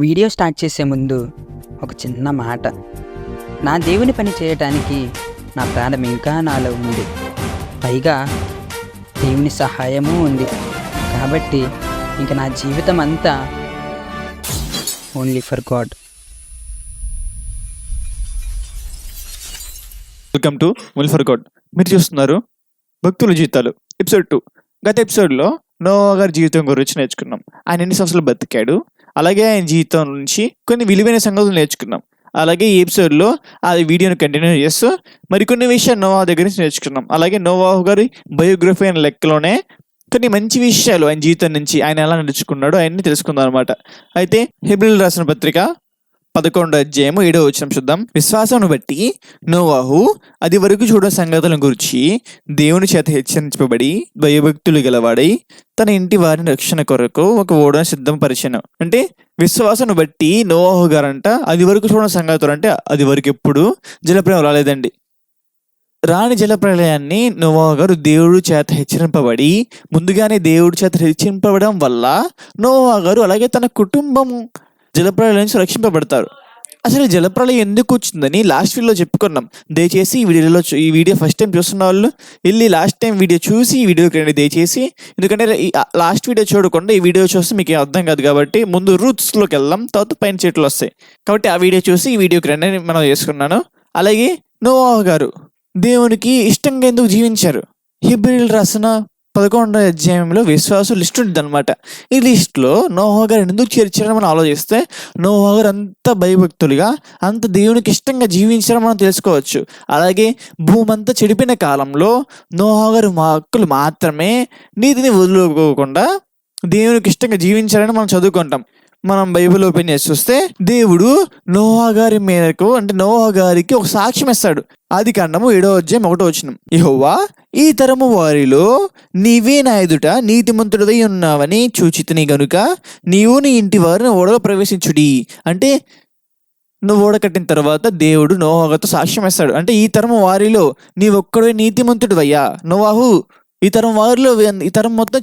Video start చేసే ముందు ఒక చిన్న మాట. నా దేవుని పని చేయటానికి నా ప్రాణం ఇంకా నాలో ఉంది. పైగా దేవుని సహాయము ఉంది. కాబట్టి ఇంక నా జీవితం అంతా only for God welcome to only for God మీరు చూస్తున్నారు భక్తుల జీవితాలు ఎపిసోడ్ టూ గత ఎపిసోడ్లో నోవా గారి జీవితం గురించి నేర్చుకున్నాం. ఆయన ఎన్ని సంవత్సరాలు బతికాడు? అలాగే ఆయన జీవితం నుంచి కొన్ని విలువైన సంగతులు నేర్చుకున్నాం. అలాగే ఈ ఎపిసోడ్లో ఆ వీడియోను కంటిన్యూ చేస్తూ మరికొన్ని విషయాలు నోవా దగ్గర నుంచి నేర్చుకున్నాం. అలాగే నోవా గారి బయోగ్రఫీ అనే లెక్కలోనే కొన్ని మంచి విషయాలు ఆయన జీవితం నుంచి ఆయన ఎలా నడుచుకున్నాడో ఆయన్ని తెలుసుకుందాం అనమాట అయితే హిబ్రిల్ రాసిన పత్రిక పదకొండు అధ్యాయము ఏడో వచ్చిన చూద్దాం. విశ్వాసమును బట్టి నోవాహు అది వరకు చూడని సంగతుల గురించి దేవుని చేత హెచ్చరించబడి భయభక్తులు గలవాడై తన ఇంటి వారిని రక్షణ కొరకు ఒక ఓడను సిద్ధంపరిచాను అంటే విశ్వాసను బట్టి నోవాహు గారంట అది వరకు చూడని సంగతులు అంటే అది వరకు ఎప్పుడు జలప్రయం రాలేదండి. రాణి జలప్రలయాన్ని నోవాహు గారు దేవుడు చేత హెచ్చరింపబడి ముందుగానే దేవుడి చేత హెచ్చరింపబడడం వల్ల నోవా గారు అలాగే తన కుటుంబం జలప్రలయం నుంచి రక్షింపబడతారు. అసలు జలప్రలయం ఎందుకు వచ్చిందని లాస్ట్ వీడియోలో చెప్పుకున్నాం. దయచేసి ఈ వీడియోలో చూ- ఈ వీడియో ఫస్ట్ టైం చూస్తున్న వాళ్ళు వెళ్ళి లాస్ట్ టైం వీడియో చూసి ఈ వీడియోకి రండి దయచేసి. ఎందుకంటే ఈ లాస్ట్ వీడియో చూడకుండా ఈ వీడియో చూస్తే మీకు అర్థం కాదు కాబట్టి ముందు రూట్స్లోకి వెళ్దాం తర్వాత పైన చెట్లు వస్తాయి. కాబట్టి ఆ వీడియో చూసి ఈ వీడియోకి రండి అని మనం చేసుకున్నాను. అలాగే నోవా గారు దేవునికి ఇష్టంగా ఎందుకు జీవించారు? హిబ్రిల్ రాసిన పదకొండో అధ్యాయంలో విశ్వాసు లిస్ట్ ఉంటుంది అనమాట ఈ లిస్ట్లో నోహో గారు ఎందుకు చేర్చారని మనం ఆలోచిస్తే నోహో గారు అంత భయభక్తులుగా అంత దేవునికి ఇష్టంగా జీవించారని మనం తెలుసుకోవచ్చు. అలాగే భూమి అంతా చెడిపోయిన కాలంలో నోహో గారు మా హక్కులు మాత్రమే నీతిని వదులుకోకుండా దేవునికి ఇష్టంగా జీవించారని మనం చదువుకుంటాం. మనం బైబిల్ ఓపెన్ చేసి చూస్తే దేవుడు నోహా గారి మేరకు అంటే నోహా గారికి ఒక సాక్ష్యం ఇస్తాడు. ఆది కాండము ఏడో అధ్యాయం ఒకటో వచ్చిన యహోవా ఈ తరము వారిలో నీవే నా ఎదుట నీతిమంతుడై ఉన్నావని చూచితిని గనుక నీవు నీ ఇంటి వారిని ఓడలో ప్రవేశించుడి. అంటే నువ్వు ఓడకట్టిన తర్వాత దేవుడు నోవాహుతో సాక్ష్యం ఇస్తాడు. అంటే ఈ తరము వారిలో నీ ఒక్కడే నీతిమంతుడు అయ్యా నోవాహు ఈ తరం వారిలో వే- ఈ తరం మొత్తం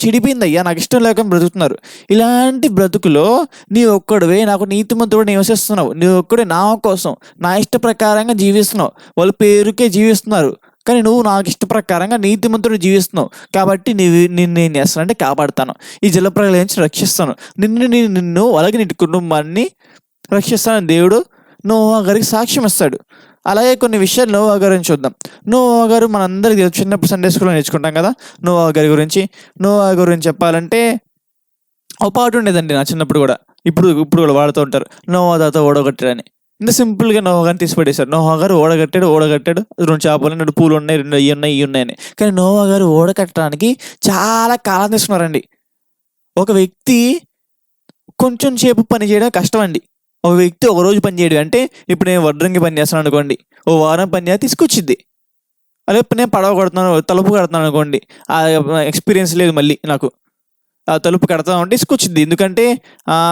నాకు ఇష్టం లేక బ్రతుకుతున్నారు. ఇలాంటి బ్రతుకులో నీ ఒక్కడివే నాకు నీతిమంతుడు నివసిస్తున్నావు. నీ ఒక్కడే నా కోసం నా ఇష్ట ప్రకారంగా జీవిస్తున్నావు. వాళ్ళ పేరుకే జీవిస్తున్నారు. కానీ నువ్వు నాకు ఇష్ట ప్రకారంగా నీతిమంతుడు జీవిస్తున్నావు. కాబట్టి నీవు నిన్ను ఏం చేస్తానంటే కాపాడుతాను. ఈ జలప్రలయం నుంచి రక్షిస్తాను. నిన్ను నేను నిన్ను అలాగే నీ కుటుంబాన్ని రక్షిస్తాను దేవుడు నువ్వు గారికి సాక్ష్యం ఇస్తాడు. అలాగే కొన్ని విషయాలు నోవా గారి గురించి చూద్దాం. నోవా గారు మనందరికీ తెలుసు చిన్నప్పుడు సండే స్కూల్లో నేర్చుకుంటాం కదా. నోవా గారి గురించి. నోవా గురించి చెప్పాలంటే ఒక పాట ఉండేదండి నా చిన్నప్పుడు కూడా. ఇప్పుడు ఇప్పుడు కూడా వాడుతూ ఉంటారు. నోవా తాత ఓడగట్టాడని. ఇంత సింపుల్గా నోవా గారిని తీసి పడేశారు నోవా గారు ఓడగట్టాడు ఓడగట్టాడు. రెండు చేపలు రెండు పూలు ఉన్నాయి రెండు ఇవి ఉన్నాయి ఇవి ఉన్నాయని. కానీ నోవా గారు ఓడగట్టడానికి చాలా కాలం తీసుకున్నారండి. ఒక వ్యక్తి కొంచెం సేపు పని చేయడం కష్టం అండి ఒక వ్యక్తి ఒక రోజు పని అంటే ఇప్పుడు నేను వడ్రంగి పని చేస్తాను అనుకోండి. ఓ వారం పని చేస్తే తీసుకొచ్చింది అదే నేను పడవ కడుతున్నాను తలుపు కడుతున్నాను అనుకోండి. ఆ ఎక్స్పీరియన్స్ లేదు మళ్ళీ నాకు. ఆ తలుపు కడతా అంటే తీసుకొచ్చింది ఎందుకంటే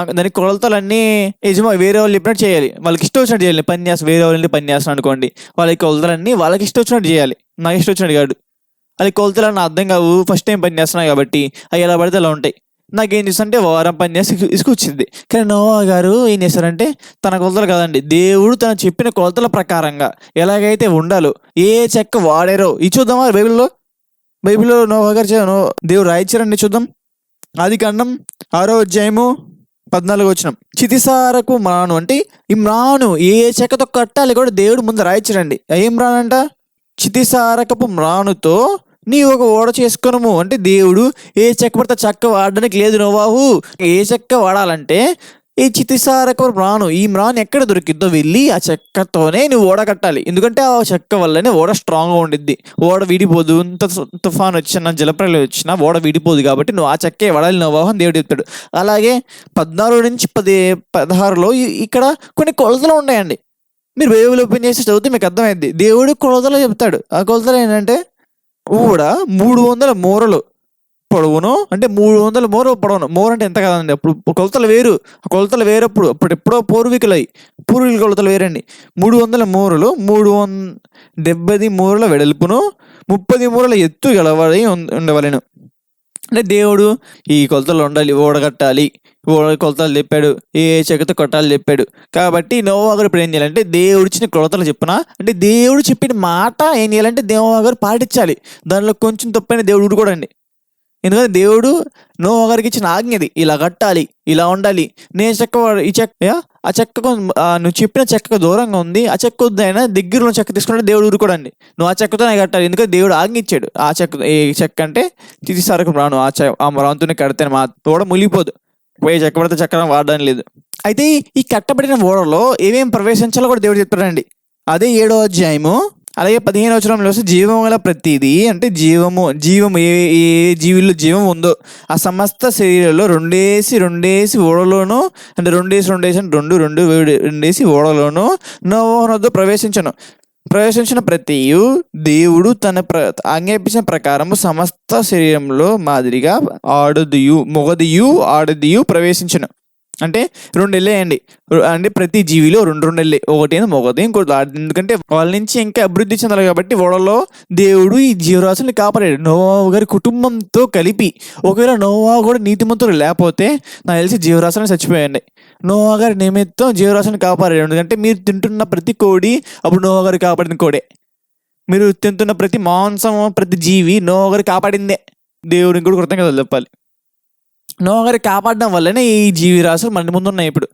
దానికి కొలతలన్నీ యజమా వేరే వాళ్ళు చెప్పినట్టు చేయాలి. వాళ్ళకి ఇష్టం వచ్చినట్టు చేయాలి. పని చేస్తాను వేరే వాళ్ళని పని చేస్తాను అనుకోండి. వాళ్ళకి కొలతలన్నీ వాళ్ళకి ఇష్టం వచ్చినట్టు చేయాలి. నాకు ఇష్టం వచ్చినట్టు కాదు. అది కొలతలు అర్థం కావు. ఫస్ట్ టైం పని చేస్తున్నాయి కాబట్టి అవి ఎలా పడితే అలా ఉంటాయి. నాకేం చేస్తుంటే వారం పని చేసి ఇసుక ఇసుకొచ్చింది. కానీ నోవా గారు ఏం చేశారంటే తన కొలతలు కదండి. దేవుడు తను చెప్పిన కొలతల ప్రకారంగా ఎలాగైతే ఉండాలో ఏ చెక్క వాడారో ఇది చూద్దామా బైబిల్లో? బైబిల్లో నోవా గారు చే- నో- దేవుడు రాయించారండి చూద్దాం. ఆది కాండం ఆరో అధ్యాయము పద్నాలుగు వచ్చిన చితిసారకు మ్రాను అంటే ఈ మ్రాను ఏ చెక్కతో కట్టాలి కూడా దేవుడు ముందు రాయించారండి ఏం రానంట చితిసారకపు మ్రానుతో నీ ఒక ఓడ చేసుకునము. అంటే దేవుడు ఏ చెక్క పడితే చెక్క వాడడానికి లేదు నోవాహు. ఏ చెక్క వాడాలంటే ఈ చితిసారక మ్రాను. ఈ మ్రాన్ ఎక్కడ దొరికిద్దో వెళ్ళి ఆ చెక్కతోనే నువ్వు ఓడ కట్టాలి. ఎందుకంటే ఆ చెక్క వల్లనే ఓడ స్ట్రాంగ్గా ఉండిద్ది. ఓడ విడిపోదు. ఇంత తుఫాన్ వచ్చిన జలప్రలయం వచ్చినా ఓడ విడిపోదు కాబట్టి నువ్వు ఆ చెక్కే వాడాలి నోవాహు అని దేవుడు చెప్తాడు. అలాగే పద్నాలుగు నుంచి పది పదహారులో ఇక్కడ కొన్ని కొలతలు ఉన్నాయండి. మీరు బైబిల్ ఓపెన్ చేసి చదివితే మీకు అర్థమైంది దేవుడు కొలతలు చెప్తాడు. ఆ కొలతలు ఏంటంటే కూడా మూడు వందల మూరలు పొడవును? అంటే మూడు వందల మూర పొడవును? మూర అంటే ఎంత కదండి. అప్పుడు కొలతలు వేరు. ఆ కొలతలు వేరప్పుడు అప్పుడు ఎప్పుడో పూర్వీకులై. పూర్వీకుల కొలతలు వేరండి. మూడు వందల మూరలు మూడు వం డెబ్బది మూరల వెడల్పును ముప్పది మూరల ఎత్తు గలవడి ఉం- ఉండవలెను. అంటే దేవుడు ఈ కొలతలు ఉండాలి ఓడగట్టాలి కొలతలు చెప్పాడు ఏ చెక్కతో కొట్టాలి చెప్పాడు కాబట్టి నోవా ఇప్పుడు ఏం చేయాలంటే దేవుడు ఇచ్చిన కొలతలు చెప్పిన అంటే దేవుడు చెప్పిన మాట ఏం చేయాలంటే నోవా పాటించాలి. దానిలో కొంచెం తప్పైన దేవుడు ఊరుకోడండి. ఎందుకంటే దేవుడు నో ఒకరికి ఇచ్చిన ఆజ్ఞది ఇలా కట్టాలి ఇలా ఉండాలి. నేను చెక్క వాడు- ఈ చెక్క ఆ చెక్కకు నువ్వు చెప్పిన చెక్కకు దూరంగా ఉంది. ఆ చెక్క వద్దైనా దగ్గర ఉన్న చెక్క తీసుకుంటే దేవుడు ఊరుకోడండి. నువ్వు ఆ చెక్కతోనే నేను కట్టాలి. ఎందుకంటే దేవుడు ఆజ్ఞ ఇచ్చాడు. ఆ చెక్క ఏ చెక్క అంటే ఇది సరకు రాను. ఆ చె ఆ రాంతుని కడితే మా తోడ మునిగిపోదు. పోయి చెక్క పడితే చక్రం వాడడం లేదు. అయితే ఈ కట్టబడిన ఓడలో ఏమేమి ప్రవేశించాలో కూడా దేవుడు చెప్తాడండి. అదే ఏడో అధ్యాయము అలాగే పదిహేను వచనంలో జీవము జీవం గల ప్రతిదీ అంటే జీవము జీవము ఏ ఏ జీవుల్లో జీవం ఉందో ఆ సమస్త శరీరంలో రెండేసి రెండేసి ఓడలోను అంటే రెండేసి రెండేసి అంటే రెండు రెండు వేడి- రెండేసి ఓడలోను నోవహనొద్దు ప్రవేశించను. ప్రవేశించిన ప్రతి దేవుడు తన ప్ర ఆజ్ఞాపించిన ప్రకారము సమస్త శరీరంలో మాదిరిగా ఆడదియు మొగదియు ఆడదియు ప్రవేశించను. అంటే రెండు వెళ్ళేయండి అంటే ప్రతి జీవిలో రెండు రెండు వెళ్ళే ఒకటి ఒకటి మొగది ఇంకోటి ఎందుకంటే వాళ్ళ నుంచి ఇంకా అభివృద్ధి చెందాలి కాబట్టి ఓడలో దేవుడు ఈ జీవరాశుల్ని కాపాడాడు. నోవావు గారి కుటుంబంతో కలిపి ఒకవేళ నోవా కూడా నీతిమంతులు లేకపోతే నాకు తెలిసి జీవరాశులను చచ్చిపోయండి నోవా గారి నిమిత్తం జీవరాశులను కాపాడాడు. ఎందుకంటే మీరు తింటున్న ప్రతి కోడి అప్పుడు నోవా గారు కాపాడిన కోడే. మీరు తింటున్న ప్రతి మాంసం ప్రతి జీవి నోవా గారు కాపాడిందే. దేవుడికి కూడా కృతజ్ఞతలు చెప్పాలి. నోగారి కాపాడడం వల్లనే ఈ జీవిరాశులు మన ముందు ఉన్నాయి ఇప్పుడు.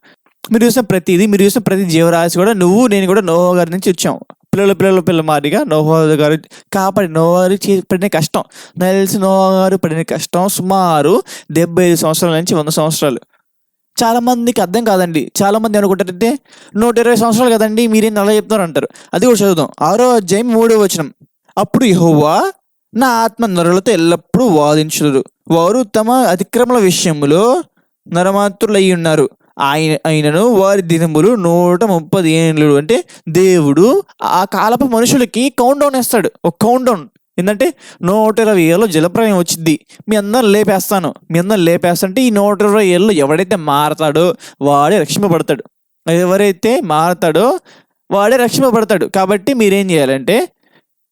మీరు చూసిన ప్రతిదీ మీరు చూసిన ప్రతి జీవరాశి కూడా నువ్వు నేను కూడా నోహో గారి నుంచి వచ్చాము పిల్లల పిల్లల పిల్లల మాదిరిగా నోహో గారు కాపాడి నోవా చే- పడిన కష్టం. నాకు తెలిసి నోవా గారు పడిన కష్టం సుమారు డెబ్బై ఐదు సంవత్సరాల నుంచి వంద సంవత్సరాలు. చాలామందికి అర్థం కాదండి. చాలామంది అనుకుంటారంటే నూట ఇరవై సంవత్సరాలు కదండి మీరేం అలా చెప్తున్నారు అంటారు. అది కూడా చదువుదాం. ఆరో అధ్యాయం మూడో వచనం. అప్పుడు యహోవా నా ఆత్మ నరులతో ఎల్లప్పుడూ వాదించరు వారు తమ అతిక్రమల విషయంలో నరమాత్రులై ఉన్నారు ఆయన ఆయనను వారి దినములు నూట ముప్పది ఏళ్ళు అంటే దేవుడు ఆ కాలపు మనుషులకి కౌంట్ డౌన్ వేస్తాడు. ఒక కౌంట్ డౌన్ ఏంటంటే నూట ఇరవై ఏళ్ళు జలప్రాయం వచ్చింది. మీ అందరం లేపేస్తాను. మీ అందరం లేపేస్తుంటే ఈ నూట ఇరవై ఏళ్ళు ఎవడైతే మారతాడో వాడే రక్షింపబడతాడు. ఎవరైతే మారతాడో వాడే రక్షింపబడతాడు. కాబట్టి మీరేం చేయాలంటే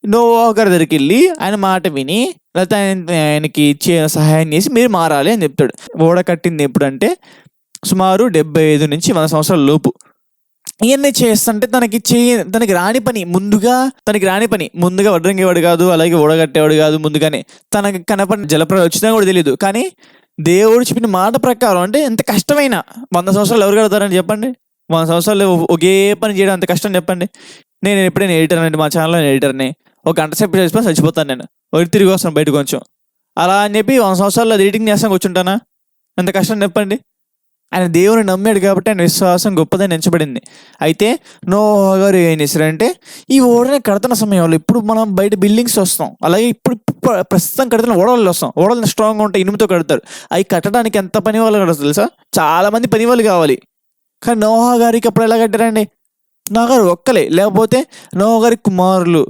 నోవా గారి దగ్గరికి వెళ్ళి ఆయన మాట విని లేకపోతే ఆయన ఆయనకి చే సహాయం చేసి మీరు మారాలి అని చెప్తాడు. ఓడ కట్టింది ఎప్పుడంటే సుమారు డెబ్బై ఐదు నుంచి వంద సంవత్సరాల లోపు. ఇవన్నీ చేస్తుంటే తనకి చేయ తనకి రాని పని ముందుగా తనకి రాని పని ముందుగా వడ్రంగేవాడు కాదు అలాగే ఓడగట్టేవాడు కాదు ముందుగానే. తనకి కనపడిన జలప్రద వచ్చినా కూడా తెలియదు కానీ దేవుడు చెప్పిన మాట ప్రకారం అంటే ఎంత కష్టమైన. వంద సంవత్సరాలు ఎవరు కడతారని చెప్పండి? వంద సంవత్సరాలు ఒకే పని చేయడం అంత కష్టం చెప్పండి. నేను ఎప్పుడైనా ఎడిటర్ అండి మా ఛానల్లో ఎడిటర్ని. ఒక గంట సేపు చేసిపోయి చచ్చిపోతాను నేను. ఒకటి తిరిగి వస్తాను బయట కొంచెం. అలా అని చెప్పి వంద సంవత్సరాలు అది ఎడిటింగ్ చేస్తాను కూర్చుంటానా? ఎంత కష్టం చెప్పండి. ఆయన దేవుని నమ్మాడు కాబట్టి ఆయన విశ్వాసం గొప్పదని ఎంచబడింది అయితే నోవా గారు ఏం చేశారంటే ఈ ఓడని కడుతున్న సమయంలో ఇప్పుడు మనం బయట బిల్డింగ్స్ వస్తాం. అలాగే ఇప్పుడు ప్రస్తుతం కడుతున్న ఓడలు వస్తాం. ఓడలు స్ట్రాంగ్గా ఉంటాయి ఇనుముతో కడతారు. అవి కట్టడానికి ఎంత పని వాళ్ళు కడతారు తెలుసా? చాలామంది పని వాళ్ళు కావాలి. కానీ నోహా గారికి అప్పుడు ఎలా కట్టారండి? నా గారు ఒక్కలే. లేకపోతే నోహా గారి కుమారులు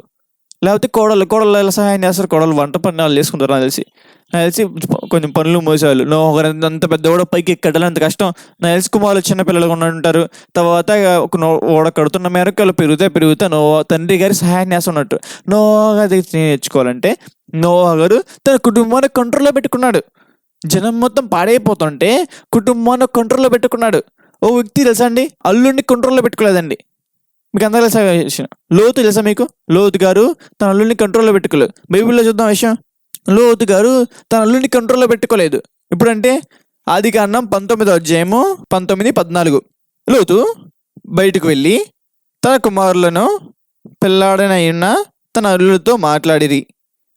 లేకపోతే కోడలు కోడలు ఎలా సహాయం చేస్తారు కోడలు వంట పని వాళ్ళు చేసుకుంటారు నాకు తెలిసి. నాకు తెలిసి కొంచెం పనులు మోసేవాళ్ళు. నోహా గారు అంత- పెద్ద ఓడ పైకి ఎక్కడాలి అంత కష్టం. నాకు తెలిసి కుమారులు చిన్న పిల్లలు కూడా ఉంటారు తర్వాత ఒక ఓడ కడుతున్న మేరకు వాళ్ళు పెరుగుతా పెరుగుతా నో తండ్రి గారి సహాయం చేస్తున్నట్టు. నోగా నేర్చుకోవాలంటే నోగారు గారు తన కుటుంబాన్ని కంట్రోల్లో పెట్టుకున్నాడు. జనం మొత్తం పాడైపోతుంటే కుటుంబాన్ని కంట్రోల్లో పెట్టుకున్నాడు. ఓ వ్యక్తి తెలుసా అండి? అల్లుడిని కంట్రోల్లో పెట్టుకోలేదండి. మీకు అందరూ తెలుసా విషయం. లోతు తెలుసా మీకు? లోతు గారు తన అల్లుడిని కంట్రోల్లో పెట్టుకోలేదు. బైబిల్లో చూద్దాం విషయం. లోతు గారు తన అల్లుడిని కంట్రోల్లో పెట్టుకోలేదు. ఇప్పుడంటే ఆది కాండం పంతొమ్మిదో అధ్యాయము పంతొమ్మిది పద్నాలుగు. లోతు బయటకు వెళ్ళి తన కుమారులను పిల్లాడనైన తన అల్లుడితో మాట్లాడిరి.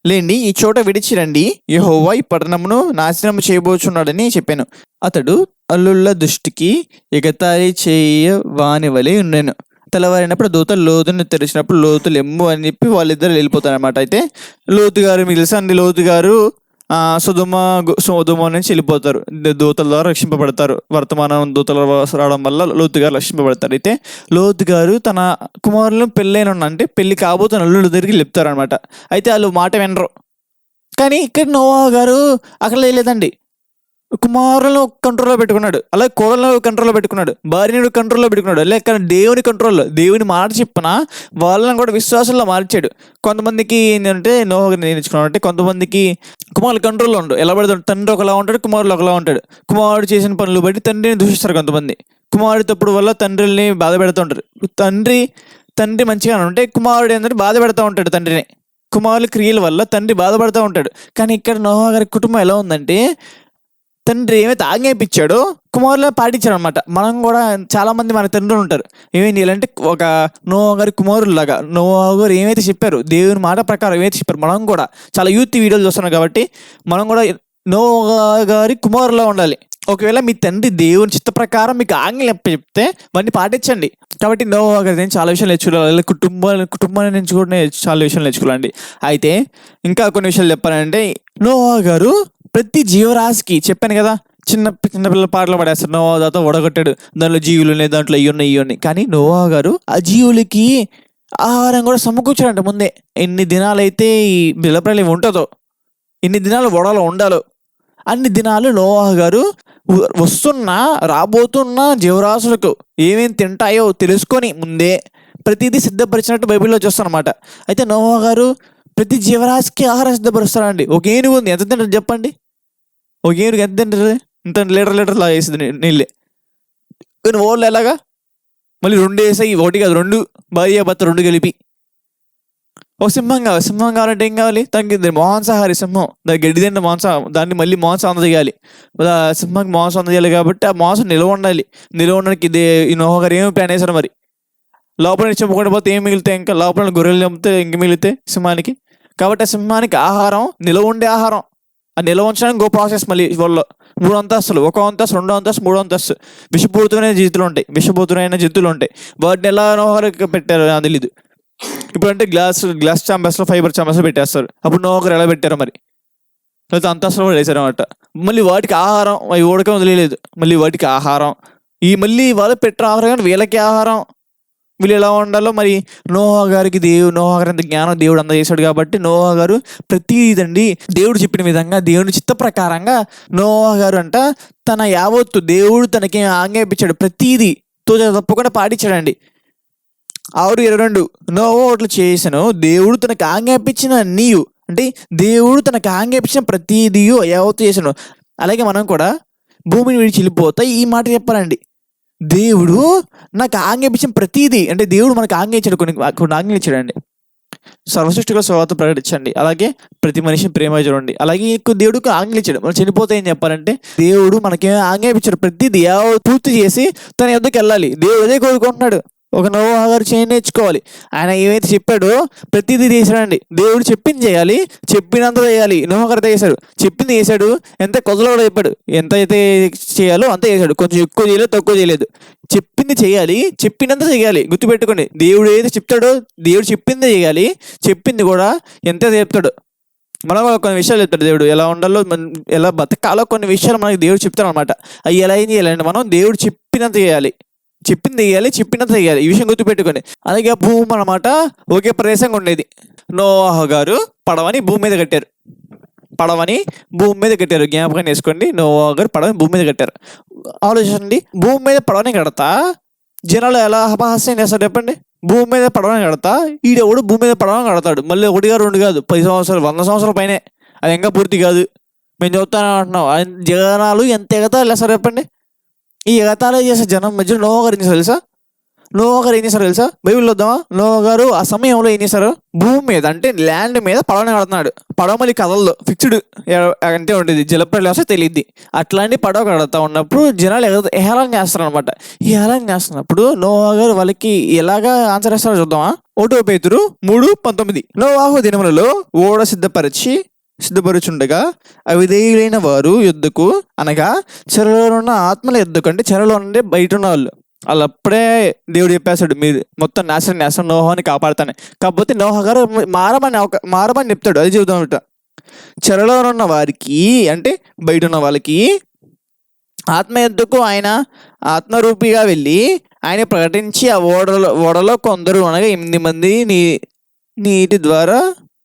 లేండి ఈ చోట విడిచి రండి యెహోవా ఈ పట్టణమును నాశనం చేయబోచున్నాడని చెప్పాను. అతడు అల్లుళ్ళ దృష్టికి ఎగతాళి చేయ వాని వలె ఉండెను. తెల్లవారినప్పుడు దూత లోతుని తెరిచినప్పుడు లోతు లెమ్ము అని చెప్పి వాళ్ళిద్దరు వెళ్ళిపోతారు అనమాట అయితే లోతు గారు మీకు తెలుసా అండి? లోతు గారు సుధుమ గు- సుధుమ నుంచి వెళ్ళిపోతారు. దూతల ద్వారా రక్షింపబడతారు. వర్తమానం దూతల రావడం వల్ల లోతు గారు రక్షింపబడతారు. అయితే లోతు గారు తన కుమారులను పెళ్ళైన అంటే పెళ్ళి కాబోతున్న అల్లుడు దగ్గరికి చెప్తారు అనమాట అయితే వాళ్ళు మాట వినరు. కానీ ఇక్కడ నోవా గారు అక్కడ లేదండి. కుమారులను కంట్రోల్లో పెట్టుకున్నాడు. అలాగే కోడలను కంట్రోల్లో పెట్టుకున్నాడు. భార్యను కంట్రోల్లో పెట్టుకున్నాడు. లేక దేవుని కంట్రోల్లో దేవుని మాట చెప్పిన వాళ్ళని కూడా విశ్వాసంలో మార్చాడు. కొంతమందికి ఏంటంటే నో నేర్చుకున్నాడు అంటే కొంతమందికి కుమారులు కంట్రోల్లో ఉండు ఎలా పడుతుంది తండ్రి ఒకలా ఉంటాడు కుమారులు ఒకలా ఉంటాడు. కుమారుడు చేసిన పనులు బట్టి తండ్రిని దూషిస్తారు కొంతమంది. కుమారుడు తప్పుడు వల్ల తండ్రిని బాధ పెడుతుంటారు తండ్రి తండ్రి మంచిగా ఉంటే కుమారుడు ఏంటంటే బాధ పెడతా ఉంటాడు తండ్రిని. కుమారుల క్రియల వల్ల తండ్రి బాధపడుతూ ఉంటాడు. కానీ ఇక్కడ నోహా గారి కుటుంబం ఎలా ఉందంటే తండ్రి ఏమైతే ఆజ్ఞాపించాడో కుమారులు పాటించాడు అనమాట మనం కూడా చాలా మంది మన తండ్రులు ఉంటారు. ఏమేం చేయాలంటే ఒక నోవా గారి కుమారులాగా నోవా గారు ఏమైతే చెప్పారు దేవుని మాట ప్రకారం ఏమైతే చెప్పారు మనం కూడా చాలా యూత్ వీడియోలు చూస్తున్నాం కాబట్టి మనం కూడా నోవా గారి కుమారులా ఉండాలి. ఒకవేళ మీ తండ్రి దేవుని చిత్త ప్రకారం మీకు ఆంగ్లం చెప్తే వాటిని పాటించండి. కాబట్టి నోవా గారి నేను చాలా విషయాలు నేర్చుకోవాలి. కుటుంబాలు కుటుంబాన్ని నుంచి కూడా చాలా విషయాలు నేర్చుకోవాలండి. అయితే ఇంకా కొన్ని విషయాలు చెప్పాలంటే నోవా గారు ప్రతి జీవరాశికి చెప్పాను కదా చిన్న చిన్నపిల్లల పాటలు పడేస్తారు నోవా దాతో ఒడగొట్టాడు దాంట్లో జీవులు ఉన్నాయి దాంట్లో ఇవి ఉన్నాయి ఇవి ఉన్నాయి. కానీ నోవా గారు ఆ జీవులకి ఆహారం కూడా సమకూర్చాడంట ముందే. ఎన్ని దినాలైతే ఈ బిలప్రలయం ఉంటుందో ఎన్ని దినాలు వడలో ఉండాలో అన్ని దినాలు నోవా గారు వస్తున్న రాబోతున్న జీవరాశులకు ఏమేమి తింటాయో తెలుసుకొని ముందే ప్రతిదీ సిద్ధపరిచినట్టు బైబిల్లో చూస్తానమాట అయితే నోవా గారు ప్రతి జీవరాశికి ఆహారం సిద్ధపరుస్తారండి. ఒక ఏనుగు ఉంది. ఎంత తింటారు చెప్పండి? ఒక ఏనుగు ఎంత తింటారు? ఇంత లీటర్ లీటర్ లాగా వేసింది నీళ్ళే. కానీ ఓళ్ళు ఎలాగా? మళ్ళీ రెండు వేసాయి ఒకటి కాదు రెండు భార్య భర్త రెండు కలిపి. ఓ సింహం కావాలి. సింహం కావాలంటే ఏం కావాలి? దానికి మాంసాహారి సింహం. దానికి గడ్డి తిన్న మాంసం దాన్ని మళ్ళీ మాంసం అందజేయాలి సింహంకి సింహానికి మాంసం అందజేయాలి కాబట్టి ఆ మాంసం నిల్వ ఉండాలి. నిల్వ ఉండడానికి ఇది ఈ నోహగారు ఏమి ప్లాన్ వేశారు మరి? లోపల చెప్పుకోకపోతే పోతే ఏం మిగిలితే ఇంకా? లోపల గొర్రెలు చంపితే ఇంక మిగిలితే సింహానికి? కాబట్టి ఆ సింహానికి ఆహారం నిలవ ఉండే ఆహారం. ఆ నిల్వ ఉంచడానికి గో ప్రాసెస్ మళ్ళీ వాళ్ళు మూడు అంతస్తులు ఒక అంతస్తు రెండో అంతస్తు మూడో అంతస్తు. విషపూరితమైన జీతులు ఉంటాయి విషపూరితమైన జీతులు ఉంటాయి వాటిని ఎలా నోహరికి పెట్టారు నాకు తెలీదు. ఇప్పుడు అంటే గ్లాస్ గ్లాస్ చాంబర్స్లో ఫైబర్ చాంబర్స్లో పెట్టేస్తారు. అప్పుడు నోకరు ఎలా పెట్టారు మరి? లేకపోతే అంతస్తులు కూడా వేసారు అనమాట మళ్ళీ వాటికి ఆహారం అవి ఓడకం వదిలేదు మళ్ళీ వాటికి ఆహారం. ఈ మళ్ళీ వాళ్ళు పెట్టిన ఆహారం కానీ వీళ్ళకి ఆహారం. వీళ్ళు ఎలా ఉండాలో మరి నోహా గారికి దేవుడు నోహా గారి అంత జ్ఞానం దేవుడు అందజేశాడు కాబట్టి నోహా గారు ప్రతిదండి దేవుడు చెప్పిన విధంగా దేవుని చిత్త ప్రకారంగా నోహా గారు అంట తన యావత్తు దేవుడు తనకి ఆజ్ఞాపించాడు ప్రతిదీ తో తప్పకుండా పాటించాడండి. ఆరు ఇరవై రెండు నోవా ఓట్లు చేసాను దేవుడు తనకు ఆజ్ఞాపించిన నీయు అంటే దేవుడు తనకు ఆజ్ఞాపించిన ప్రతిదీ యావత్తు చేశాను అలాగే మనం కూడా భూమిని విడిచి వెళ్ళిపోతా ఈ మాట చెప్పాలండి. దేవుడు నాకు ఆజ్ఞాపించిన ప్రతిదీ అంటే దేవుడు మనకు ఆజ్ఞాయించాడు కొన్ని కొన్ని ఆజ్ఞయించాడండి సర్వసృష్టిగా స్వాత ప్రకటించండి. అలాగే ప్రతి మనిషిని ప్రేమ చూడండి. అలాగే ఎక్కువ దేవుడికి ఆజ్ఞయించాడు మనం చనిపోతే ఏం చెప్పాలంటే దేవుడు మనకి ఆజ్ఞాపించాడు ప్రతిదీ యావత్తు పూర్తి చేసి తన ఎద్దకు వెళ్ళాలి. దేవుడు అదే కోరుకుంటున్నాడు. ఒక నోవా గారు చేయి నేర్చుకోవాలి. ఆయన ఏమైతే చెప్పాడో ప్రతిదీ చేశాడండి దేవుడు చెప్పింది చేయాలి చెప్పినంత చేయాలి. నోవా చేశాడు. చెప్పింది చేశాడు ఎంత కొద్దిలో కూడా చెప్పాడు. ఎంత అయితే చేయాలో అంత చేశాడు. కొంచెం ఎక్కువ చేయలేదు తక్కువ చేయలేదు. చెప్పింది చేయాలి చెప్పినంత చేయాలి. గుర్తుపెట్టుకోండి. దేవుడు ఏది చెప్తాడో దేవుడు చెప్పింది చేయాలి చెప్పింది కూడా ఎంత చెప్తాడు. మనం కొన్ని విషయాలు చెప్తాడు దేవుడు. ఎలా ఉండాలో ఎలా బతకాలో కొన్ని విషయాలు మనకి దేవుడు చెప్తాడు అనమాట అవి ఎలా ఏం చేయాలంటే మనం దేవుడు చెప్పినంత చేయాలి. చెప్పింది వేయాలి చెప్పినంత వేయాలి ఈ విషయం గుర్తుపెట్టుకొని అలాగే భూమి అనమాట ఒకే ప్రదేశంగా ఉండేది. నోవాహ గారు పడవని భూమి మీద కట్టారు. పడవని భూమి మీద కట్టారు. జ్ఞాపకం వేసుకోండి నోవాహ గారు పడవని భూమి మీద కట్టారు. ఆలోచించండి. భూమి మీద పడవని కడతా? జనాలు ఎలా అపహాస్యం చేస్తారు చెప్పండి? భూమి మీద పడవని కడతా? ఈడెవడు భూమి మీద పడవని కడతాడు? మళ్ళీ ఒకటిగా రెండు కాదు. పది సంవత్సరాలు వంద సంవత్సరాల పైనే. అది ఇంకా పూర్తి కాదు. మేము చెబుతానే అంటున్నాం ఆయన జనాలు ఎంత ఎగదో ఎలా సార్ చెప్పండి? ఈ ఎగతాళి చేసే జనం మధ్యలో నోవా గారు ఏం చేశారు తెలుసా? నోవా గారు ఏం చేశారు తెలుసా? బైబిల్లో వద్దామా నోవా గారు ఆ సమయంలో ఏం చేశారు భూమి మీద అంటే ల్యాండ్ మీద పడవని కడుతున్నాడు. పడవ మళ్ళీ కదలదు. ఫిక్స్డ్ అంటే ఉండేది జలప్రలయం వస్తే తెలియద్ది. అట్లాంటి పడవ కడతా ఉన్నప్పుడు జనాలు ఎగ- హేళన చేస్తారు అనమాట ఈ చేస్తున్నప్పుడు నోవా గారు వాళ్ళకి ఎలాగా ఆన్సర్ ఇస్తారో చూద్దామా? ఒకటో పేతురు మూడు పంతొమ్మిది. నోవాహు దినములలో ఓడ సిద్ధపరిచి సిద్ధపరుచుండగా అవిధేయులైన వారు యుద్ధకు అనగా చెరలో ఉన్న ఆత్మల యుద్ధకు అంటే చెరలో ఉండే బయట ఉన్న వాళ్ళు వాళ్ళు అప్పుడే దేవుడు చెప్పేస్తాడు మీరు మొత్తం నాశనం నాశనం నోహాన్ని కాపాడుతానే కాకపోతే నోహ గారు మారమని అవక మారమని చెప్తాడు అది చెబుతాం చెరలో ఉన్న వారికి అంటే బయట ఉన్న వాళ్ళకి ఆత్మ యుద్ధకు ఆయన ఆత్మరూపిగా వెళ్ళి ఆయన ప్రకటించి ఆ ఓడలో ఓడలో కొందరు అనగా ఎనిమిది మంది నీ నీటి ద్వారా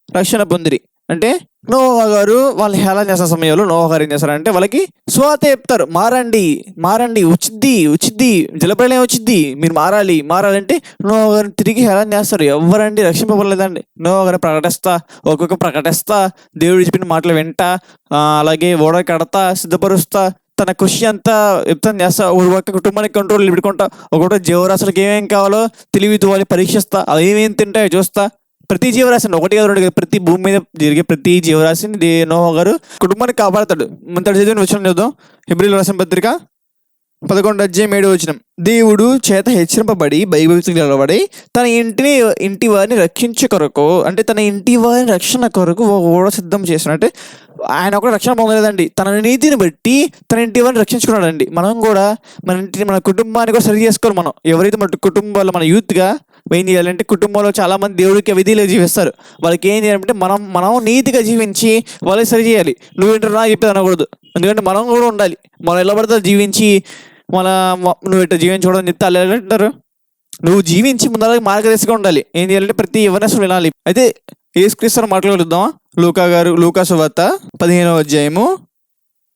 రక్షణ పొందిరి. అంటే నోవా గారు వాళ్ళు హేళన చేసిన సమయంలో నోవా గారు ఏం చేస్తారంటే వాళ్ళకి స్వాత చెప్తారు మారండి మారండి వచ్చిద్ది వచ్చిద్ది జలప్రలయం వచ్చిద్ది మీరు మారాలి మారాలంటే నోవా గారిని తిరిగి హేళన చేస్తారు ఎవరండి రక్షింపబడలేదండి. నోవా గారు ప్రకటిస్తా ఒక్కొక్క ప్రకటిస్తా దేవుడు చెప్పిన మాటలు వింటా అలాగే ఓడ కడతా సిద్ధపరుస్తా తన కృషి అంతా వ్యక్తం చేస్తా ఒక కుటుంబానికి కంట్రోల్ పెట్టుకుంటా ఒకటి జీవరాశులకు ఏమేం కావాలో తెలివి వాళ్ళు పరీక్షిస్తా అవి ఏమేం తింటాయో చూస్తా ప్రతి జీవరాశిని ఒకటి కాదు రెండు కాదు ప్రతి భూమి మీద జరిగే ప్రతి జీవరాశిని దే- గారు కుటుంబాన్ని కాపాడతాడు. ముంతటి చదివిన వచ్చిన చూద్దాం హిబ్రిల్ రాసిన పత్రిక పదకొండు అధ్యాయం ఏడు వచ్చిన దేవుడు చేత హెచ్చరింపబడి భయభక్తులు నిలబడి తన ఇంటిని ఇంటి వారిని రక్షించే కొరకు అంటే తన ఇంటి వారిని రక్షణ కొరకు ఓడ సిద్ధం చేసినట్టే ఆయన ఒకటి రక్షణ పొందలేదండి. తన నీతిని బట్టి తన ఇంటి వారిని రక్షించుకున్నాడండి. మనం కూడా మన ఇంటిని మన కుటుంబాన్ని కూడా సరి చేసుకోవాలి మనం. ఎవరైతే మన కుటుంబాల్లో మన యూత్గా మెయిన్ చేయాలంటే కుటుంబంలో చాలా మంది దేవుడికి విధిలో జీవిస్తారు. వాళ్ళకి ఏం చేయాలంటే మనం మనం నీతిగా జీవించి వాళ్ళకి సరి చేయాలి. నువ్వు ఏంటో చెప్పేది అనకూడదు. ఎందుకంటే మనం కూడా ఉండాలి. మనం ఎలా పడితే జీవించి మన నువ్వు ఇట్లా జీవించకూడదు అని చెప్తే ఎలా అంటారు? నువ్వు జీవించి ముందర మార్గదర్శిగా ఉండాలి. ఏం చేయాలంటే ప్రతి ఎవరినెస్ వినాలి. అయితే ఏసుక్రీస్తుని మాట్లాడుద్దాం లూకా గారు లూకా సువార్త పదిహేనవ అధ్యాయము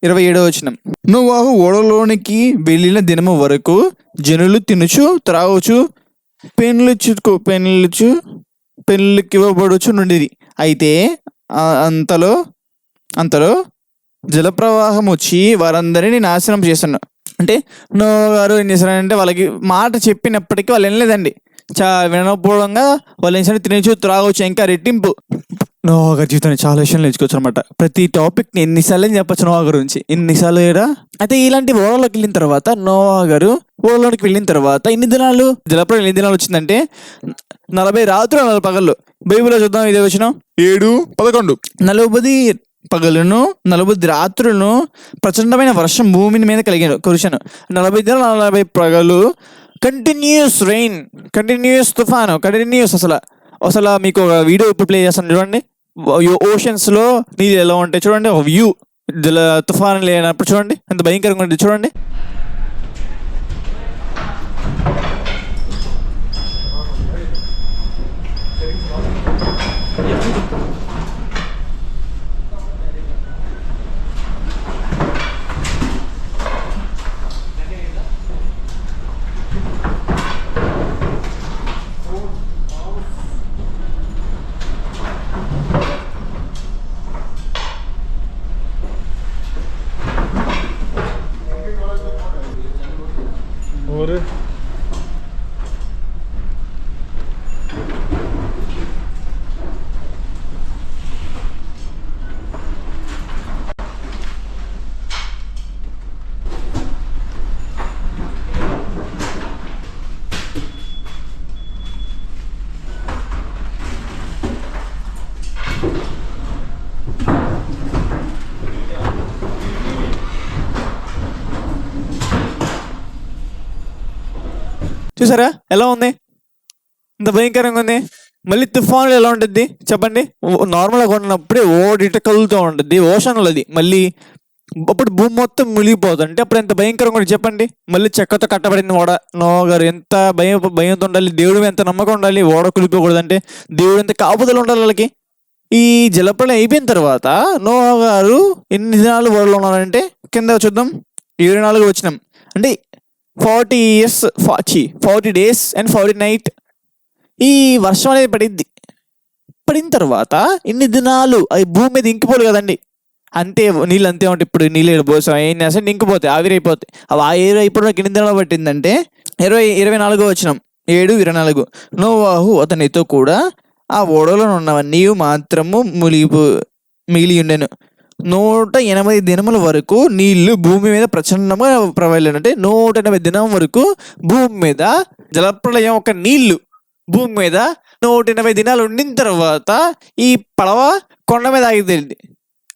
ఇరవై ఏడవ వచనం. నువ్వు ఓడలోనికి వెళ్ళిన దినము వరకు జనులు తినుచు త్రాగుచు పెన్లుచుకో పెన్లుచు పెళ్ళికి ఇవ్వబడుచు నుండిది. అయితే అంతలో అంతలో జలప్రవాహం వచ్చి వారందరినీ నాశనం చేస్తున్నా అంటే నో గారు ఏం చేశారంటే వాళ్ళకి మాట చెప్పినప్పటికీ వాళ్ళు వినలేదండి. చా వినకపోవడంగా వాళ్ళు ఏం చేశారు తినచ్చు త్రాగొచ్చు ఇంకా రెట్టింపు. నోవా గారి జీవితాన్ని చాలా విషయాలు నేర్చుకోవచ్చు అనమాట ప్రతి టాపిక్ని ఎన్నిసార్లు చెప్పచ్చు నోవా గారి గురించి. ఎన్నిసార్లు ఏరా అయితే ఇలాంటి ఓడలోకి వెళ్ళిన తర్వాత నోవా గారు ఓడలోకి వెళ్ళిన తర్వాత ఎన్ని దినాలు? జలప్రలయం ఎన్ని దినాలు వచ్చిందంటే? నలభై రాత్రులు నలభై పగళ్ళు. బైబిల్లో చూద్దాం ఇదే వచ్చిన ఏడు పదకొండు. నలభై పగలును నలభై రాత్రులను ప్రచండమైన వర్షం భూమిని మీద కలిగాను కురిశాను. నలభై దినాలు నలభై పగలు. కంటిన్యూస్ రెయిన్ కంటిన్యూస్ తుఫాను కంటిన్యూస్ అసలు. అసలు మీకు ఒక వీడియో ఇప్పుడు ప్లే చేస్తాను చూడండి. ఓషన్స్లో నీళ్ళు ఎలా ఉంటాయి? చూడండి ఒక వ్యూ తుఫాన్ లేనప్పుడు చూడండి ఎంత భయంకరంగా ఉంటుంది చూడండి. చూసారా? ఎలా ఉంది? ఇంత భయంకరంగా ఉంది. మళ్ళీ తుఫాను ఎలా ఉంటుంది? చెప్పండి. నార్మల్గా ఉన్నప్పుడే ఓడిట కలుగుతూ ఉంటుంది. ఓషన్లో అది. మళ్ళీ అప్పుడు భూమి మొత్తం మునిగిపోతుంది. అంటే అప్పుడు ఎంత భయంకరంగా ఉంటుంది చెప్పండి. మళ్ళీ చెక్కతో కట్టబడింది ఓడ. నోగారు గారు ఎంత భయం భయంతో ఉండాలి. దేవుడు ఎంత నమ్మకం ఉండాలి. ఓడ కులిపోకూడదు అంటే దేవుడు ఎంత కాపుదలు ఉండాలి వాళ్ళకి? ఈ జలప్రలయం అయిపోయిన తర్వాత నోహ గారు ఎన్ని దినాలు ఓడలో ఉన్నారంటే కింద చూద్దాం. ఏడు నాలుగు వచ్చినాం. అంటే forty years forty forty days and forty night ఈ వర్షం అనేది పడింది. పడిన తర్వాత ఇన్ని దినాలు అవి భూమి మీద ఇంకిపోదు కదండి. అంతే నీళ్ళు అంతే ఉంటాయి. ఇప్పుడు నీళ్ళు పోసాం ఏం చేస్తే? ఇంకిపోతాయి ఆవిరైపోతాయి. అవి ఆ ఏరు అయిపోవడానికి ఎన్ని దినాలు పట్టిందంటే ఇరవై ఇరవై నాలుగో వచ్చినాం ఏడు ఇరవై నాలుగు. నోవాహు అతనితో కూడా ఆ ఓడలో ఉన్నవన్నీ మాత్రము ములిగిపో మిగిలి ఉండెను నూట ఎనభై దినముల వరకు నీళ్ళు భూమి మీద ప్రచండంగా ప్రవహించాను అంటే నూట ఎనభై దినం వరకు భూమి మీద జలప్రలయం ఒక నీళ్ళు భూమి మీద నూట ఎనభై దినాలు ఉండిన తర్వాత ఈ పడవ కొండ మీద ఆగితేంది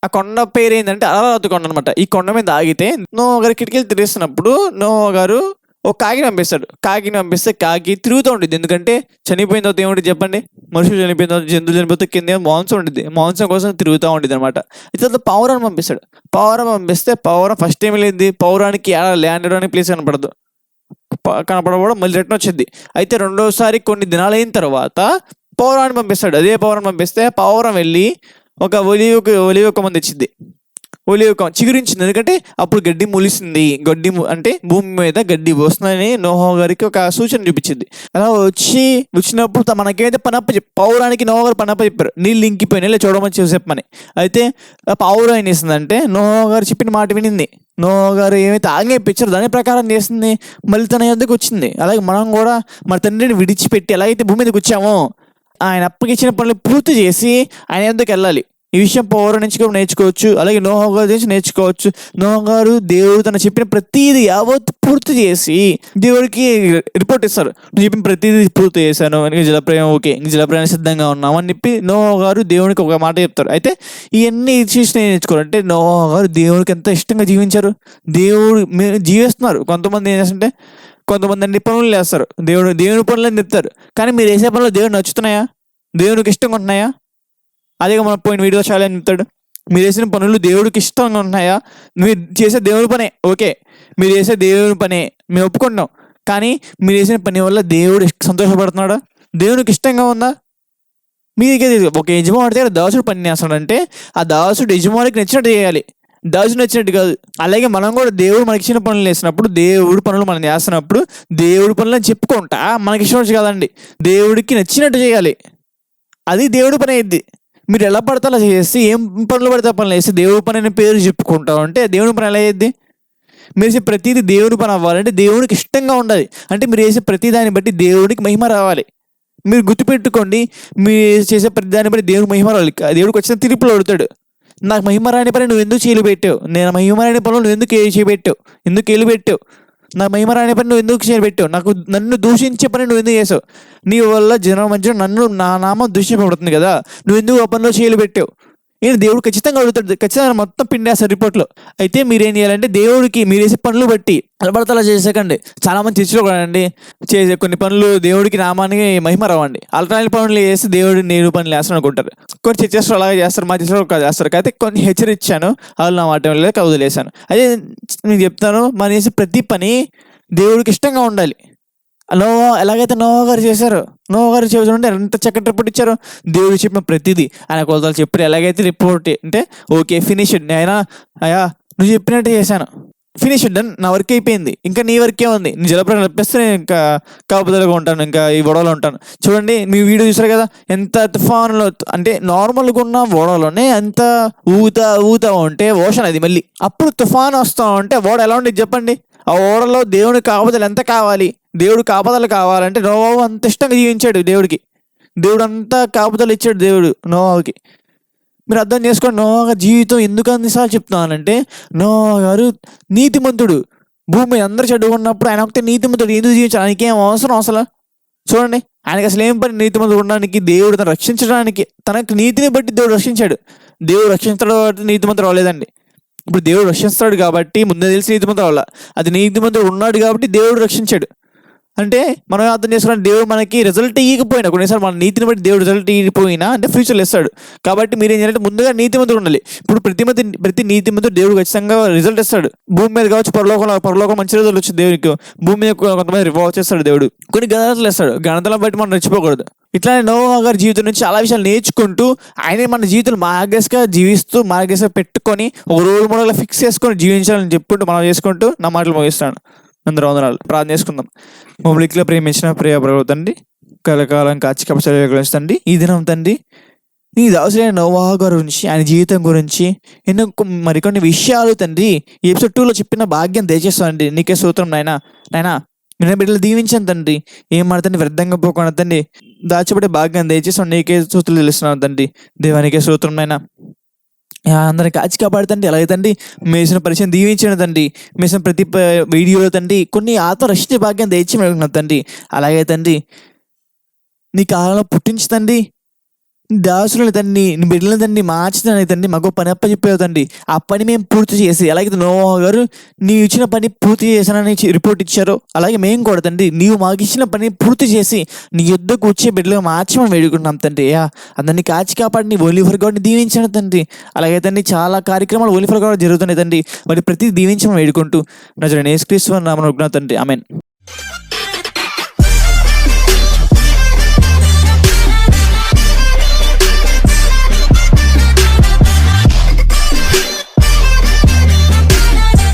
ఆ కొండ పేరు ఏంటంటే అలరావతి కొండ అనమాట ఈ కొండ మీద ఆగితే నో గారు కిటికీలు తెరిస్తున్నప్పుడు నోగారు గారు ఒక కాకిని పంపిస్తాడు కాకిని పంపిస్తే కాకి తిరుగుతూ ఉంటుంది ఎందుకంటే చనిపోయిన తర్వాత ఏముంటుంది చెప్పండి? మనుషులు చనిపోయిన తర్వాత జంతువులు చనిపోతే కింద మాంసం ఉంటుంది మాంసం కోసం తిరుగుతూ ఉంటుంది అనమాట తర్వాత పావురాన్ని పంపిస్తాడు. పావురం పంపిస్తే పావురం ఫస్ట్ టైం లేదు పౌరానికి ల్యాండ్ అవ్వడానికి ప్లేస్ కనపడదు. ప- కనపడకపోవడం మళ్ళీ రిటర్న్ వచ్చింది. అయితే రెండోసారి కొన్ని దినాలు అయిన తర్వాత పౌరాన్ని పంపిస్తాడు. అదే పౌరం పంపిస్తే పౌరం వెళ్ళి ఒక ఒలివి ఒలివి ఒక మంది ఇచ్చింది ఒలివ కొమ్మ చిగురించింది. ఎందుకంటే అప్పుడు గడ్డి మొలిసింది. గడ్డి అంటే భూమి మీద గడ్డి వస్తుందని నోహో గారికి ఒక సూచన చూపించింది. అలా వచ్చి వచ్చినప్పుడు త- పనప్ప పౌరానికి నోహో గారు పనప్ప చెప్పారు. నీళ్ళు ఇంకిపోయినాయి ఇలా చూడమని చూసి చెప్పమని. అయితే ఆ పావురం ఏం చేసిందంటే నోహో గారు చెప్పిన మాట వినింది. నోహో గారు ఏమైతే ఆజ్ఞాపించారో దాని ప్రకారం చేసింది. మళ్ళీ తన యొద్దకు వచ్చింది. అలాగే మనం కూడా మన తండ్రిని విడిచిపెట్టి ఎలాగైతే భూమి మీదకి వచ్చామో ఆయన అప్పగించిన పనులు పూర్తి చేసి ఆయన ఎందుకు వెళ్ళాలి. ఈ విషయం పౌరం నుంచి కూడా నేర్చుకోవచ్చు. అలాగే నోహం గారి నుంచి నేర్చుకోవచ్చు. నోహం గారు దేవుడు తను చెప్పిన ప్రతిదీ యావత్ పూర్తి చేసి దేవుడికి రిపోర్ట్ ఇస్తారు. నువ్వు చెప్పిన ప్రతిదీ పూర్తి చేశాను. జలప్రయం ఓకే. ఇంక సిద్ధంగా ఉన్నాం అని చెప్పి నోహం గారు దేవునికి ఒక మాట చెప్తారు. అయితే ఇవన్నీ చూసి నేర్చుకోవాలంటే నోహం గారు దేవుడికి ఎంత ఇష్టంగా జీవించారు? దేవుడు మీరు జీవిస్తున్నారు. కొంతమంది ఏం చేస్తుంటే కొంతమంది అన్ని పనులు చేస్తారు. దేవుడు దేవుని అని చెప్తారు. కానీ మీరు వేసే పనులు దేవుడు నచ్చుతున్నాయా? దేవునికి ఇష్టంగా ఉంటున్నాయా? అదే మనం పోయిన వీడియో చాలా అని చెప్తాడు మీరు చేసిన పనులు దేవుడికి ఇష్టంగా ఉన్నాయా? మీరు చేసే దేవుడి పనే ఓకే మీరు చేసే దేవుడి పనే మేము ఒప్పుకుంటాం కానీ మీరు చేసిన పని వల్ల దేవుడు సంతోషపడుతున్నాడా? దేవునికి ఇష్టంగా ఉందా? మీకే తెలియదు ఒక యజమాని దగ్గర దాసుడు పని చేస్తాడంటే ఆ దాసుడు యజమానికి నచ్చినట్టు చేయాలి. దాసుడు నచ్చినట్టు కాదు. అలాగే మనం కూడా దేవుడు మనకి ఇచ్చిన పనులు చేసినప్పుడు దేవుడు పనులు మనం చేస్తున్నప్పుడు దేవుడి పనులు అని చెప్పుకుంటా మనకి ఇష్టం వచ్చి కదండి. దేవుడికి నచ్చినట్టు చేయాలి. అది దేవుడి పని అయింది మీరు ఎలా పడితే అలా చేసి ఏం పనులు పడితే పనులు చేసి దేవుడి పని అనే పేరు చెప్పుకుంటాం అంటే దేవుడి పని ఎలా అయ్యేది మీరు చేసే ప్రతిదీ దేవుడి పని అవ్వాలంటే దేవుడికి ఇష్టంగా ఉండాలి. అంటే మీరు చేసే ప్రతి దాన్ని బట్టి దేవుడికి మహిమ రావాలి. మీరు గుర్తుపెట్టుకోండి మీరు చేసే ప్రతి దాన్ని బట్టి దేవుడికి మహిమ రావాలి. దేవుడికి వచ్చిన తిరుపులు అడుగుతాడు. నాకు మహిమ రాని పని నువ్వు ఎందుకు చేయలు పెట్టావు? నేను మహిమ రాని పనులు నువ్వు ఎందుకు చేయబెట్టావు ఎందుకు ఏలు పెట్టావు? నా మహిమ రాని పని నువ్వు ఎందుకు చేయబెట్టావు నాకు నన్ను దూషించే పని నువ్వు ఎందుకు చేసావు? నీ వల్ల జనం మధ్య నన్ను నా నామం దూషింపబడుతుంది కదా. నువ్వు ఎందుకు ఆ పనిలో చేయలు పెట్టావు? నేను దేవుడు ఖచ్చితంగా అడుగుతాడు. ఖచ్చితంగా మొత్తం పిండేస్తారు రిపోర్ట్లో. అయితే మీరేం చేయాలంటే దేవుడికి మీరు వేసే పనులు బట్టి అలబడతలా చేసేకండి. చాలా మంది చర్చిలో కూడా అండి చేసే కొన్ని పనులు దేవుడికి నామానికి మహిమ రావండి. అలాంటి పనులు చేసి దేవుడు నేను పనులు వేస్తాను అనుకుంటారు. కొన్ని చర్చెస్లో అలాగే చేస్తారు మా చర్చలో చేస్తారు. అయితే కొన్ని హెచ్చరించాను వాళ్ళు నా మాట వెళ్ళి కవుదలేసాను అదే నేను చెప్తాను మనం చేసే ప్రతి పని దేవుడికి ఇష్టంగా ఉండాలి. నోవా ఎలాగైతే నోవా గారు చేశారు నోవా గారు చూడండి ఎంత చక్కటి రిపోర్ట్ ఇచ్చారు. దేవుడు చెప్పిన ప్రతిదీ. ఆయన కొలతలు చెప్పారు. ఎలాగైతే రిపోర్ట్ అంటే ఓకే ఫినిష్డ్ అయినా అయ్యా నువ్వు చెప్పినట్టు చేశాను. ఫినిష్ డన్ నా వర్క్ అయిపోయింది. ఇంకా నీ వర్కే ఉంది? నీ జలప్రయం నడిపిస్తే నేను ఇంకా కాపుదలుగా ఉంటాను ఇంకా ఈ గొడవలో ఉంటాను. చూడండి మీ వీడియో చూసారు కదా ఎంత తుఫాన్లో అంటే నార్మల్గా ఉన్న ఓడలోనే ఎంత ఊతా ఊతా ఉంటే ఓషన్ అది మళ్ళీ. అప్పుడు తుఫాన్ వస్తా ఉంటే ఓడ ఎలా ఉండేది చెప్పండి? ఆ ఓడలో దేవుని కాపుదలు ఎంత కావాలి? దేవుడు కాపదలు కావాలంటే నోవావు అంత ఇష్టంగా జీవించాడు దేవుడికి. దేవుడు అంతా కాపుదలు ఇచ్చాడు దేవుడు నోవాకి మీరు అర్థం చేసుకోండి నోవా జీవితం ఎందుకు అన్నిసార్లు చెప్తున్నానంటే నోవా గారు నీతిమంతుడు. భూమి మీద అందరూ చెడుకున్నప్పుడు ఆయన ఒకటే నీతిమంతుడు. ఎందుకు జీవించాలి ఆయనకి ఏం అవసరం అసలు? చూడండి ఆయనకి అసలు ఏం పని నీతిమంతుడు ఉండడానికి? దేవుడు తను రక్షించడానికి. తనకు నీతిని బట్టి దేవుడు రక్షించాడు. దేవుడు రక్షించడం బట్టి నీతిమంతుడు అవ్వలేదండి. ఇప్పుడు దేవుడు రక్షిస్తాడు కాబట్టి ముందే తెలిసి నీతిమంతుడు అవ్వాలి. అది నీతిమంతుడు ఉన్నాడు కాబట్టి దేవుడు రక్షించాడు. అంటే మనం అర్థం చేసుకోవాలి దేవుడు మనకి రిజల్ట్ ఇవ్వకపోయినా కొన్నిసార్లు మన నీతిని బట్టి దేవుడు రిజల్ట్ ఇవ్వకపోయినా అంటే ఫ్యూచర్లో ఇస్తాడు. కాబట్టి మీరు ఏం చేయాలంటే ముందుగా నీతిమంతుడు ఉండాలి. ఇప్పుడు ప్రతి మంది ప్రతి నీతిమంతుడు దేవుడు ఖచ్చితంగా రిజల్ట్ ఇస్తాడు. భూమి మీద కావచ్చు పరలోకంలో పరలోకం మంచి రిజల్ట్ వచ్చింది దేవుడికి భూమి మీద కొంతమంది రివాల్వ్ చేస్తాడు దేవుడు. కొన్ని గణతలు ఇస్తాడు. గణతలను బట్టి మనం నచ్చిపోకూడదు ఇట్లానే నోవా గారి జీవితం నుంచి చాలా విషయాలు నేర్చుకుంటూ ఆయన మన జీవితం మార్గస్గా జీవిస్తూ మార్గస్గా పెట్టుకొని ఒక రోల్ మోడల్గా ఫిక్స్ చేసుకొని జీవించాలని చెప్పుకుంటూ మనం చేసుకుంటూ నా మాటలు ముగిస్తాను అందరూ వందనాలు ప్రార్థన చేసుకుందాం. మమ్మల్ని ప్రేమించిన ప్రియ ప్రభు తండ్రి కలకాలం కాచి కపచండి ఈ దినం తండ్రి నీ దాసులైన నోవా గురించి ఆయన జీవితం గురించి ఎన్నో మరికొన్ని విషయాలు తండ్రి ఈ ఎపిసోడ్ టూలో చెప్పిన భాగ్యం దయచేస్తానండి నీకే సూత్రం నాయన. నాయనా నిన్న బిడ్డలు దీవించాను తండ్రి. ఏం తండ్రి వ్యర్థంగా పోకుండా తండ్రి. దాచిపడే భాగ్యం దయచేస్తాను నీకే సూత్రులు తెలుస్తున్నాను తండ్రి. దేవానికే సూత్రం నాయన. అందరిని కాచి కాపాడుతండి అలాగే తండ్రి మేసిన పరిచయం దీవించిన తండ్రి మేసిన ప్రతి వీడియోలో తండ్రి కొన్ని ఆత్మ రక్షిత భాగ్యం తెచ్చి అడుగుతున్నాను తండ్రి. అలాగే తండ్రి నీ కాలంలో పుట్టించుతండి దాసులను తండ్రి నీ బిడ్డలను తండ్రి మార్చుతాను తండ్రి మాకు పని అప్ప చెప్పావు తండ్రి. ఆ పని మేము పూర్తి చేసి అలాగే నోవా గారు నీ ఇచ్చిన పని పూర్తి చేశానని రిపోర్ట్ ఇచ్చారు. అలాగే మేము కూడా తండ్రి నీవు మాకు ఇచ్చిన పని పూర్తి చేసి నీ యుద్ధకు వచ్చే బిడ్డలుగా మార్చమని వేడుకుంటున్నాం తండ్రి. యా అందరినీ కాచి కాపాడి నీ ఓలిఫర్ గౌడ్ని దీవించాను తండ్రి. అలాగే తండ్రి చాలా కార్యక్రమాలు ఓలిఫర్ గౌడ్ జరుగుతున్నాయి తండ్రి. మరి ప్రతి దీవించమని వేడుకుంటూ నజర నేస్క్రీశ్వర్ నామను తండ్రి. ఆమెన్.